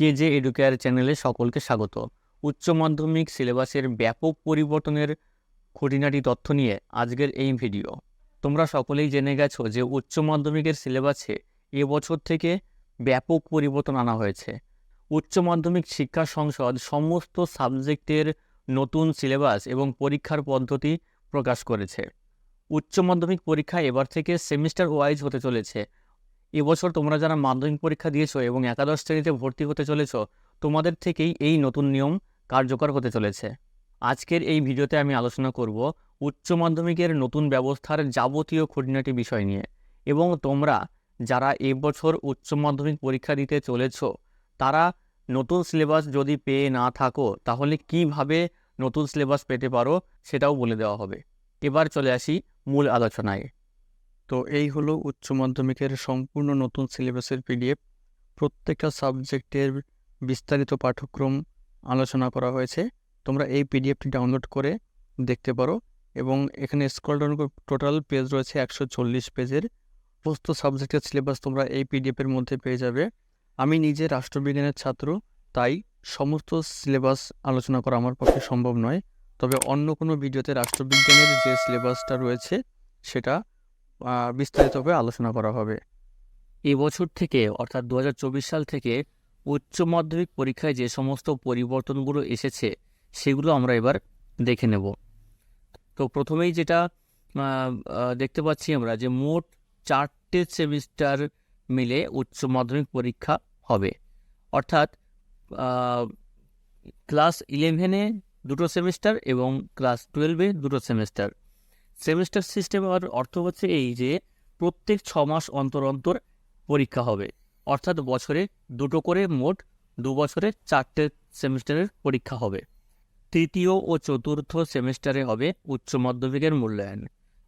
কেজে educare চ্যানেলে সকলকে স্বাগত। উচ্চ মাধ্যমিক সিলেবাসের ব্যাপক পরিবর্তনের খুঁটিনাটি তথ্য নিয়ে আজকের এই ভিডিও। তোমরা সকলেই জেনে গেছো যে উচ্চ মাধ্যমিকের সিলেবাসে এবছর থেকে ব্যাপক পরিবর্তন আনা হয়েছে। উচ্চ মাধ্যমিক শিক্ষা সংসদ সমস্ত সাবজেক্টের নতুন সিলেবাস এবং পরীক্ষার পদ্ধতি প্রকাশ করেছে। উচ্চ মাধ্যমিক পরীক্ষা এবার থেকে সেমিস্টার ওয়াইজ হতে চলেছে। এবছর তোমরা যারা মাধ্যমিক পরীক্ষা দিয়েছ এবং একাদশ শ্রেণীতে ভর্তি হতে চলেছ, তোমাদের থেকেই এই নতুন নিয়ম কার্যকর হতে চলেছে। আজকের এই ভিডিওতে আমি আলোচনা করব উচ্চ মাধ্যমিকের নতুন ব্যবস্থার যাবতীয় খুঁটিনাটি বিষয় নিয়ে এবং তোমরা যারা এবছর উচ্চ মাধ্যমিক পরীক্ষা দিতে চলেছ, তারা নতুন সিলেবাস যদি পেয়ে না থাকো, তাহলে কীভাবে নতুন সিলেবাস পেতে পারো সেটাও বলে দেওয়া হবে। এবার চলে আসি মূল আলোচনায়। তো এই হলো উচ্চ মাধ্যমিকের সম্পূর্ণ নতুন সিলেবাসের পিডিএফ প্রত্যেকটা সাবজেক্টের বিস্তারিত পাঠ্যক্রম আলোচনা করা হয়েছে। তোমরা এই পিডিএফটি ডাউনলোড করে দেখতে পারো এবং এখানে স্ক্রল ডাউন টোটাল পেজ রয়েছে একশো চল্লিশ পেজের সমস্ত সাবজেক্টের সিলেবাস তোমরা এই পিডিএফের মধ্যে পেয়ে যাবে। আমি নিজে রাষ্ট্রবিজ্ঞানের ছাত্র, তাই সমস্ত সিলেবাস আলোচনা করা আমার পক্ষে সম্ভব নয়। তবে অন্য কোনো ভিডিওতে রাষ্ট্রবিজ্ঞানের যে সিলেবাসটা রয়েছে, সেটা বিস্তারিতভাবে আলোচনা করা হবে। এবছর থেকে, অর্থাৎ দু হাজার চব্বিশ সাল থেকে উচ্চ মাধ্যমিক পরীক্ষায় যে সমস্ত পরিবর্তনগুলো এসেছে, সেগুলো আমরা এবার দেখে নেব। তো প্রথমেই যেটা দেখতে পাচ্ছি আমরা যে মোট চারটে সেমিস্টার মিলে উচ্চ মাধ্যমিক পরীক্ষা হবে। অর্থাৎ ক্লাস ইলেভেনে দুটো সেমিস্টার এবং ক্লাস টুয়েলভে দুটো সেমিস্টার। সেমিস্টার সিস্টেম আর অর্থ হচ্ছে এই যে প্রত্যেক ছ মাস অন্তর অন্তর পরীক্ষা হবে। অর্থাৎ বছরে দুটো করে মোট দু বছরে চারটে সেমিস্টারের পরীক্ষা হবে। তৃতীয় ও চতুর্থ সেমিস্টারে হবে উচ্চ মাধ্যমিকের মূল্যায়ন।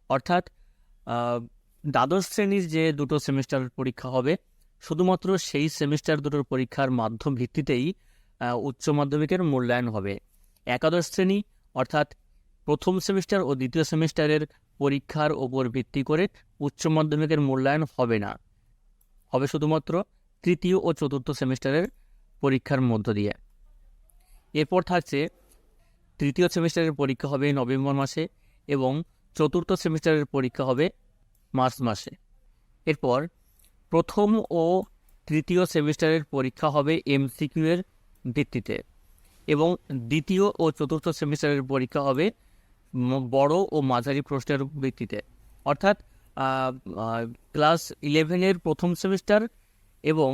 অর্থাৎ দ্বাদশ শ্রেণির যে দুটো সেমিস্টার পরীক্ষা হবে, শুধুমাত্র সেই সেমিস্টার দুটোর পরীক্ষার মাধ্যম ভিত্তিতেই উচ্চ মাধ্যমিকের মূল্যায়ন হবে। একাদশ শ্রেণি, অর্থাৎ প্রথম সেমিস্টার ও দ্বিতীয় সেমিস্টারের পরীক্ষার ওপর ভিত্তি করে উচ্চ মাধ্যমিকের মূল্যায়ন হবে না। হবে শুধুমাত্র তৃতীয় ও চতুর্থ সেমিস্টারের পরীক্ষার মধ্য দিয়ে। এরপর থাকছে তৃতীয় সেমিস্টারের পরীক্ষা হবে নভেম্বর মাসে এবং চতুর্থ সেমিস্টারের পরীক্ষা হবে মার্চ মাসে। এরপর প্রথম ও তৃতীয় সেমিস্টারের পরীক্ষা হবে এমসিকিউ এর ভিত্তিতে এবং দ্বিতীয় ও চতুর্থ সেমিস্টারের পরীক্ষা হবে বড় ও মাঝারি প্রশ্নের ভিত্তিতে। অর্থাৎ ক্লাস ইলেভেনের প্রথম সেমিস্টার এবং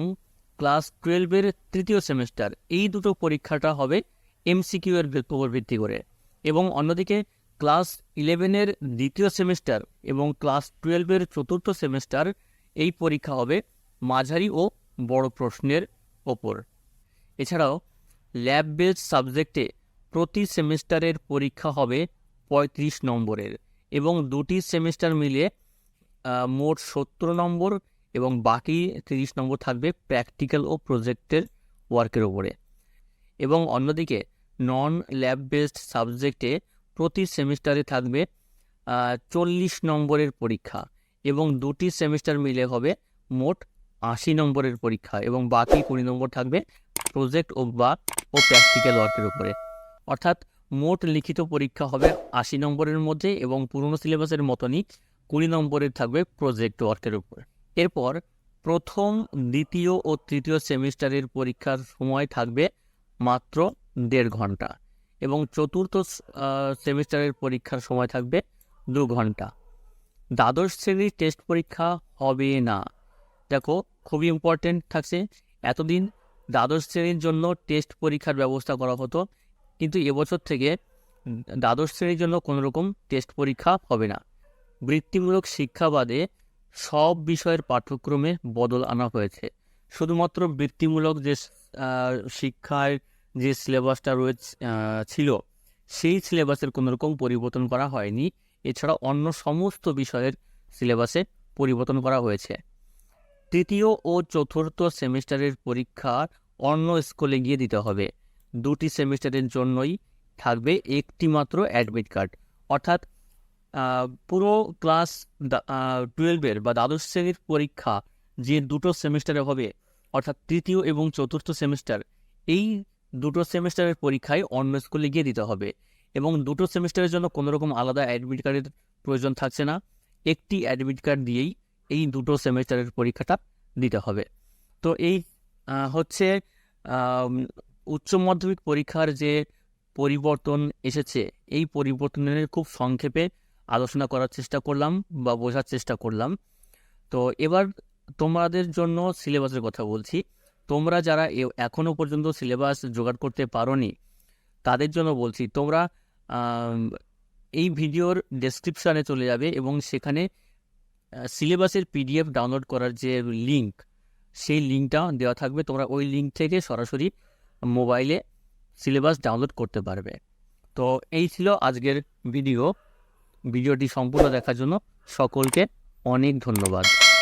ক্লাস টুয়েলভের তৃতীয় সেমিস্টার, এই দুটো পরীক্ষাটা হবে এমসিকিউ এর উপর ভিত্তি করে। এবং অন্যদিকে, ক্লাস ইলেভেনের দ্বিতীয় সেমিস্টার এবং ক্লাস টুয়েলভের চতুর্থ সেমিস্টার, এই পরীক্ষা হবে মাঝারি ও বড় প্রশ্নের ওপর। এছাড়াও ল্যাব বেসড সাবজেক্টে প্রতি সেমিস্টারের পরীক্ষা হবে পঁয়ত্রিশ নম্বরের এবং দুটি সেমিস্টার মিলে মোট সত্তর নম্বর এবং বাকি তিরিশ নম্বর থাকবে প্র্যাকটিক্যাল ও প্রজেক্টের ওয়ার্কের ওপরে। এবং অন্যদিকে, নন ল্যাব বেসড সাবজেক্টে প্রতি সেমিস্টারে থাকবে চল্লিশ নম্বরের পরীক্ষা এবং দুটি সেমিস্টার মিলে হবে মোট আশি নম্বরের পরীক্ষা এবং বাকি কুড়ি নম্বর থাকবে প্রজেক্ট ও বা, ও প্র্যাকটিক্যাল ওয়ার্কের উপরে অর্থাৎ মোট লিখিত পরীক্ষা হবে আশি নম্বরের মধ্যে এবং পুরনো সিলেবাসের মতনই কুড়ি নম্বরের থাকবে প্রজেক্ট ওয়ার্কের উপর। এরপর প্রথম, দ্বিতীয় ও তৃতীয় সেমিস্টারের পরীক্ষার সময় থাকবে মাত্র দেড় ঘণ্টা এবং চতুর্থ সেমিস্টারের পরীক্ষার সময় থাকবে দু ঘণ্টা। দ্বাদশ শ্রেণির টেস্ট পরীক্ষা হবে না। দেখো, খুবই ইম্পর্টেন্ট থাকছে। এতদিন দ্বাদশ শ্রেণির জন্য টেস্ট পরীক্ষার ব্যবস্থা করা হতো। কিন্তু এবছর থেকে দ্বাদশ শ্রেণির জন্য কোনো রকম টেস্ট পরীক্ষা হবে না। বৃত্তিমূলক শিক্ষা বাদে সব বিষয়ের পাঠ্যক্রমে বদল আনা হয়েছে। শুধুমাত্র বৃত্তিমূলক যে শিক্ষার যে সিলেবাসটা রয়েছে ছিল, সেই সিলেবাসের কোনো রকম পরিবর্তন করা হয়নি। এছাড়া অন্য সমস্ত বিষয়ের সিলেবাসে পরিবর্তন করা হয়েছে। তৃতীয় ও চতুর্থ সেমিস্টারের পরীক্ষা অন্য স্কুলে গিয়ে দিতে হবে। দুটি সেমিস্টারের জন্যই থাকবে একটি মাত্র অ্যাডমিট কার্ড। অর্থাৎ পুরো ক্লাস টুয়েলভের বা দ্বাদশ শ্রেণির পরীক্ষা যে দুটো সেমিস্টারে হবে, অর্থাৎ তৃতীয় এবং চতুর্থ সেমিস্টার, এই দুটো সেমিস্টারের পরীক্ষায় অন্য স্কুলে গিয়ে দিতে হবে। এবং দুটো সেমিস্টারের জন্য কোনো রকম আলাদা অ্যাডমিট কার্ডের প্রয়োজন থাকছে না। একটি অ্যাডমিট কার্ড দিয়েই এই দুটো সেমিস্টারের পরীক্ষাটা দিতে হবে। তো এই হচ্ছে উচ্চ মাধ্যমিক পরীক্ষার যে পরিবর্তন এসেছে, এই পরিবর্তনের খুব সংক্ষেপে আলোচনা করার চেষ্টা করলাম বা বোঝার চেষ্টা করলাম। তো এবার তোমাদের জন্য সিলেবাসের কথা বলছি। তোমরা যারা এ- এখনও পর্যন্ত সিলেবাস জোগাড় করতে পারোনি, তাদের জন্য বলছি, তোমরা এই ভিডিওর ডেসক্রিপশানে চলে যাবে এবং সেখানে সিলেবাসের পিডিএফ ডাউনলোড করার যে লিঙ্ক সেই লিঙ্কটা দেওয়া থাকবে। তোমরা ওই লিঙ্ক থেকে সরাসরি মোবাইলে সিলেবাস ডাউনলোড করতে পারবে। তো এই ছিল আজকের ভিডিও। ভিডিওটি সম্পূর্ণ দেখার জন্য সকলকে অনেক ধন্যবাদ।